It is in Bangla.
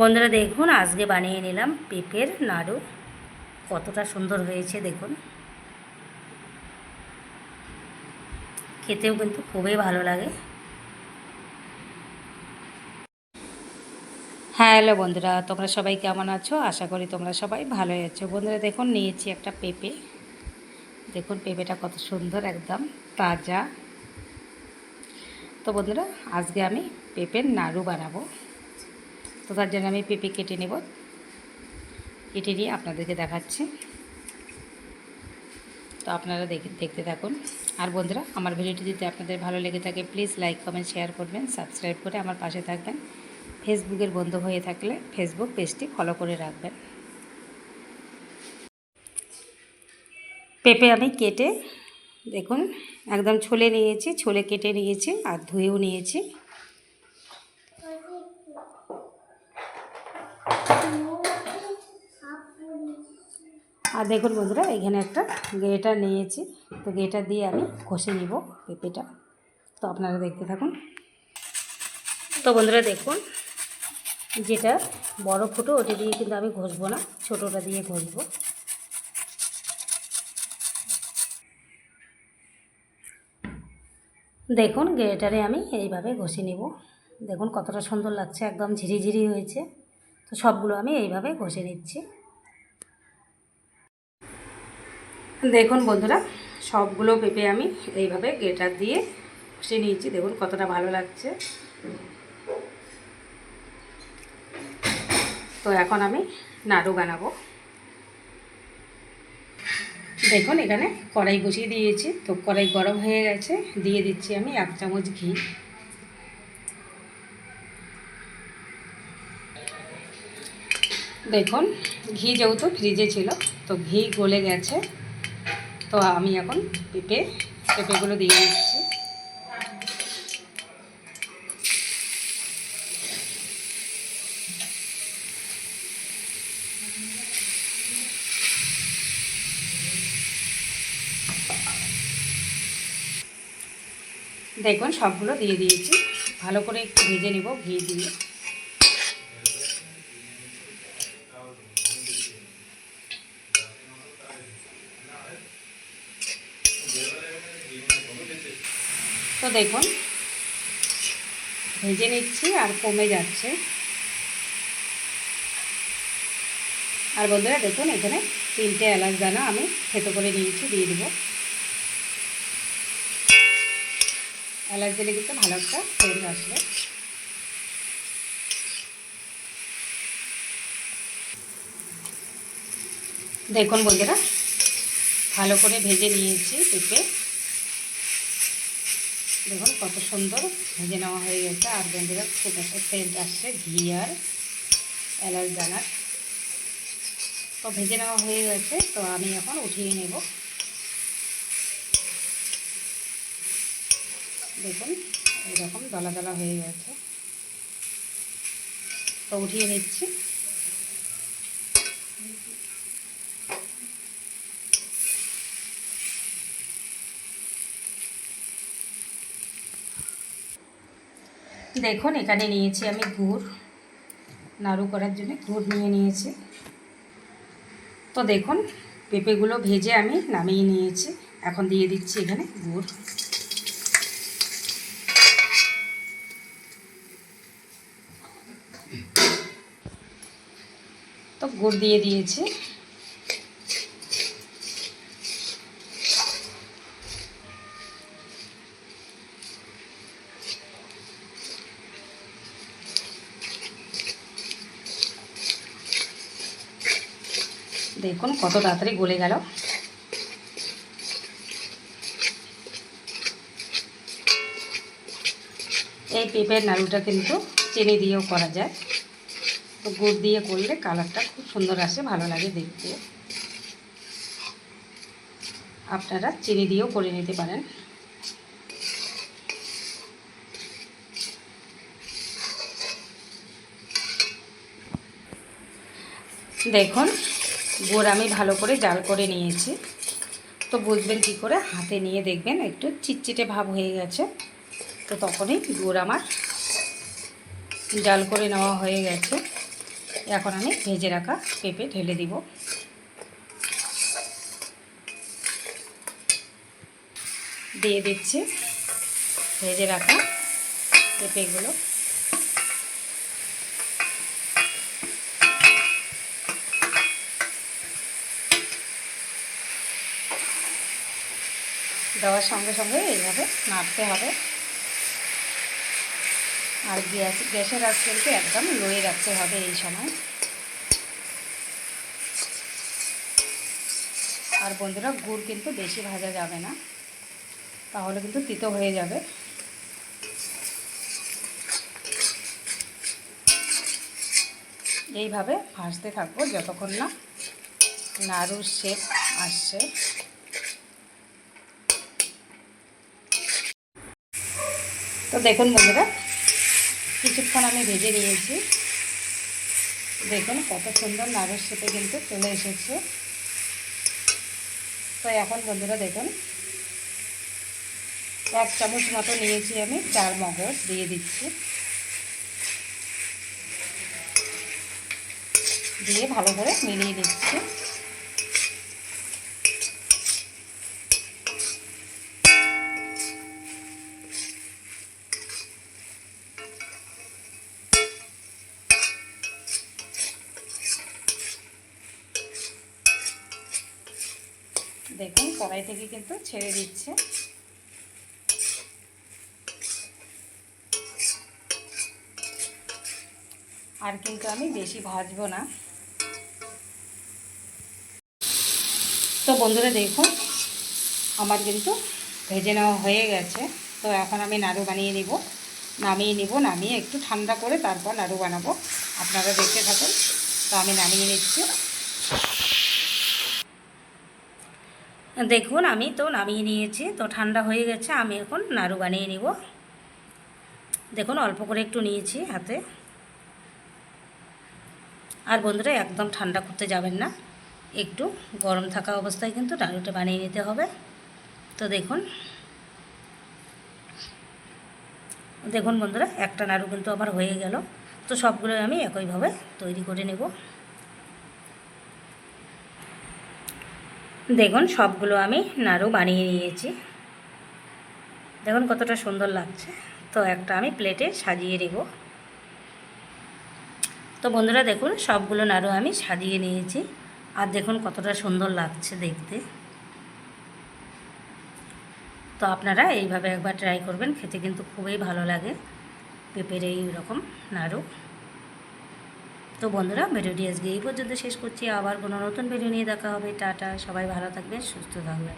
বন্ধুরা দেখুন, আজকে বানিয়ে নিলাম পেঁপের নাড়ু কতটা সুন্দর হয়েছে, দেখুন। খেতেও কিন্তু খুবই ভালো লাগে। হ্যাঁ হ্যালো বন্ধুরা, তোমরা সবাই কেমন আছো? আশা করি তোমরা সবাই ভালোই আছো। বন্ধুরা দেখুন, নিয়েছি একটা পেঁপে। দেখুন, পেঁপেটা কত সুন্দর, একদম তাজা। তো বন্ধুরা, আজকে আমি পেঁপের নাড়ু বানাবো। তো তার জন্য আমি পেঁপে কেটে নেব। কেটে নিয়ে আপনাদেরকে দেখাচ্ছি। তো আপনারা দেখে, দেখতে থাকুন। আর বন্ধুরা, আমার ভিডিওটি যদি আপনাদের ভালো লেগে থাকে প্লিজ লাইক কমেন্ট শেয়ার করবেন সাবস্ক্রাইব করে আমার পাশে থাকবেন। ফেসবুকের বন্ধু হয়ে থাকলে ফেসবুক পেজটি ফলো করে রাখবেন। পেঁপে আমি কেটে, দেখুন, একদম ছোলে নিয়েছি, ছোলে কেটে নিয়েছি আর ধুয়েও নিয়েছি। আর দেখুন বন্ধুরা, এখানে একটা গেটা নিয়েছি। তো গেটা দিয়ে আমি ঘষে নিব পেঁপেটা। তো আপনারা দেখতে থাকুন। তো বন্ধুরা, দেখুন, যেটা বড় ফুটো, ওটা দিয়ে কিন্তু আমি ঘষবো না, ছোটোটা দিয়ে ঘষবো। দেখুন, গ্রেটারে আমি এইভাবে ঘষে নিব। দেখুন কতটা সুন্দর লাগছে, একদম ঝিরিঝিরি হয়েছে। তো সবগুলো আমি এইভাবে ঘষে নিচ্ছি। দেখুন বন্ধুরা, সবগুলো পেঁপে আমি এইভাবে গেটার দিয়ে ঘষে নিয়েছি। দেখুন কতটা ভালো লাগছে। তো এখন আমি নাড়ু বানাবো। দেখুন এখানে কড়াই বসিয়ে দিয়েছি। তো কড়াই গরম হয়ে গেছে, দিয়ে দিচ্ছি আমি এক চামচ ঘি। দেখুন ঘি যেহেতু ফ্রিজে ছিল, তো ঘি গলে গেছে। তো আমি এখন পেঁপে, পেঁপেগুলো দিয়ে দিচ্ছি। দেখুন, সবগুলো দিয়ে দিয়েছি। ভালো করে একটু ভেজে নেব, ঘি দিয়ে। তো দেখুন, ভেজে নিচ্ছি আর কমে যাচ্ছে। আর বন্ধুরা দেখুন, এখানে তিনটে এলাচ দানা আমি থেতো করে নিয়েছি, দিয়ে দেবো। এলাচ দিলে কিন্তু ভালো একটা সেন্ট আসবে। দেখুন বন্ধুরা, ভালো করে ভেজে নিয়েছি পেঁপে দেখুন কত সুন্দর ভেজে নেওয়া হয়ে গেছে। আর বন্ধুরা খুব একটা সেন্ট আসছে, ঘি আর এলাচ দানার তো ভেজে নেওয়া হয়ে গেছে, তো আমি এখন উঠিয়ে নেব। দেখুন এরকম দলা দলা হয়ে গেছে। তো উঠিয়ে নিচ্ছি। দেখুন, এখানে নিয়েছি আমি গুড়। নাড়ু করার জন্য গুড় নিয়ে নিয়েছি। তো দেখুন, পেঁপেগুলো ভেজে আমি নামিয়ে নিয়েছি। এখন দিয়ে দিচ্ছি এখানে গুড়। তো গুড় দিয়ে দিয়েছি। দেখুন কত তাড়াতাড়ি গলে গেল। এই পেঁপের নাড়ুটা কিন্তু চিনি দিয়েও করা যায়। তো গুড় দিয়ে করলে কালারটা খুব সুন্দর আসে, ভালো লাগে দেখতে। আপনারা চিনি দিয়েও করে নিতে পারেন। দেখুন গুড় আমি ভালো করে জাল করে নিয়েছি। তো বুঝবেন কি করে, হাতে নিয়ে দেখবেন একটু চিটচিটে ভাব হয়ে গেছে। তো তখনই গুড় আমার জাল করে নেওয়া হয়ে গেছে। এখন আমি ভেজে রাখা পেঁপে ঢেলে দিব। দিয়ে দিচ্ছি। ভেজে রাখা পেঁপেগুলো। দেওয়ার সঙ্গে সঙ্গে এইভাবে নাড়তে হবে। আর গ্যাস, গ্যাসের আঁচ কিন্তু একদম লোয়ে রাখতে হবে এই সময়। আর বন্ধুরা, গুড় কিন্তু বেশি ভাজা যাবে না, তাহলে কিন্তু তিতো হয়ে যাবে। এইভাবে ভাজতে থাকব যতক্ষণ না নাড়ুর শেপ আসছে। তো দেখুন বন্ধুরা, কিছুক্ষণ আমি ভেজে নিয়েছি। দেখুন কত সুন্দর নাড়ুর শেপে কিন্তু চলে এসেছে। তো এখন বন্ধুরা দেখুন, এক চামচ মতো নিয়েছি আমি, চার মগজ দিয়ে দিচ্ছি। দিয়ে ভালো করে মিলিয়ে দিচ্ছি দেখুন, কড়াই থেকে কিন্তু ছেড়ে দিচ্ছে। আর কিন্তু আমি বেশি ভাজবো না। তো বন্ধুরা দেখুন, আমার কিন্তু ভেজে নেওয়া হয়ে গেছে। তো এখন আমি নাড়ু বানিয়ে নিব। নামিয়ে নিব, নামিয়ে একটু ঠান্ডা করে তারপর নাড়ু বানাবো। আপনারা দেখতে থাকুন। তো আমি নামিয়ে নিচ্ছি। দেখুন, আমি তো নামিয়ে নিয়েছি, তো ঠান্ডা হয়ে গেছে, আমি এখন নাড়ু বানিয়ে নিব। দেখুন, অল্প করে একটু নিয়েছি হাতে। আর বন্ধুরা, একদম ঠান্ডা করতে যাবেন না। একটু গরম থাকা অবস্থায় কিন্তু নাড়ুটা বানিয়ে নিতে হবে। তো দেখুন। দেখুন বন্ধুরা, একটা নাড়ু কিন্তু আমার হয়ে গেল। তো সবগুলো আমি একইভাবে তৈরি করে নেব। দেখুন, সবগুলো আমি নাড়ু বানিয়ে নিয়েছি। দেখুন কতটা সুন্দর লাগছে। তো একটা আমি প্লেটে সাজিয়ে নেব। তো বন্ধুরা দেখুন, সবগুলো নাড়ু আমি সাজিয়ে নিয়েছি। আর দেখুন কতটা সুন্দর লাগছে দেখতে। তো আপনারা এইভাবে একবার ট্রাই করবেন, খেতে কিন্তু খুবই ভালো লাগে। পেঁপের এই রকম নাড়ু। তো বন্ধুরা, ভিডিওটি আজকে এই পর্যন্ত শেষ করছি। আবার কোনো নতুন ভিডিও নিয়ে দেখা হবে। টাটা, সবাই ভালো থাকবেন, সুস্থ থাকবেন।